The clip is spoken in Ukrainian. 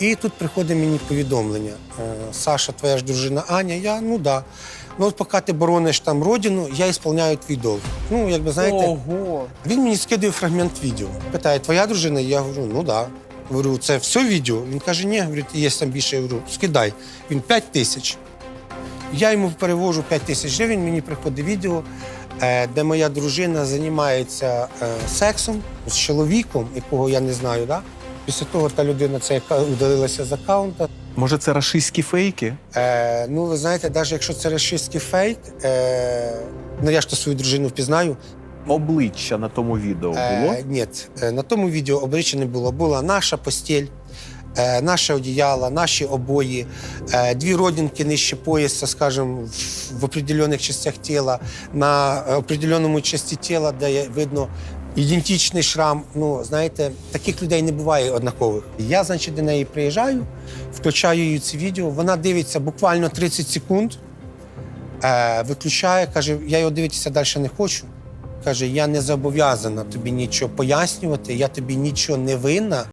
І тут приходить мені повідомлення. Е, Саша, твоя ж дружина Аня, я ну да. Ну, от поки ти борониш там родину, я ісполняю твій долг. Ну, якби знаєте, Ого. він мені скидує фрагмент відео. Питає, твоя дружина? Я говорю, ну да. Говорю, це все відео? Він каже, ні, говорить, є там більше. Я говорю, скидай. Він 5 тисяч. Я йому перевожу 5 тисяч гривень, мені приходить відео, е, де моя дружина займається е, сексом з чоловіком, якого я не знаю. Да? Після того та людина це яка удалилася з аккаунта. Може, це рашистські фейки? Е, ну, ви знаєте, навіть якщо це рашистський фейк, е, ну я ж то свою дружину впізнаю, Обличчя на тому відео було? Е, ні, е, на тому відео обличчя не було. Була наша постіль, е, наше одіяло, наші обої, е, дві родинки нижче пояса, скажімо, в, в определених частях тіла, на определеному часті тіла, де видно ідентичний шрам. Ну, знаєте, таких людей не буває однакових. Я, значить, до неї приїжджаю, включаю її це відео, вона дивиться буквально 30 секунд. Е, виключає, каже, я його дивитися далі не хочу. Каже, я не зобов'язана тобі нічого пояснювати, я тобі нічого не винна.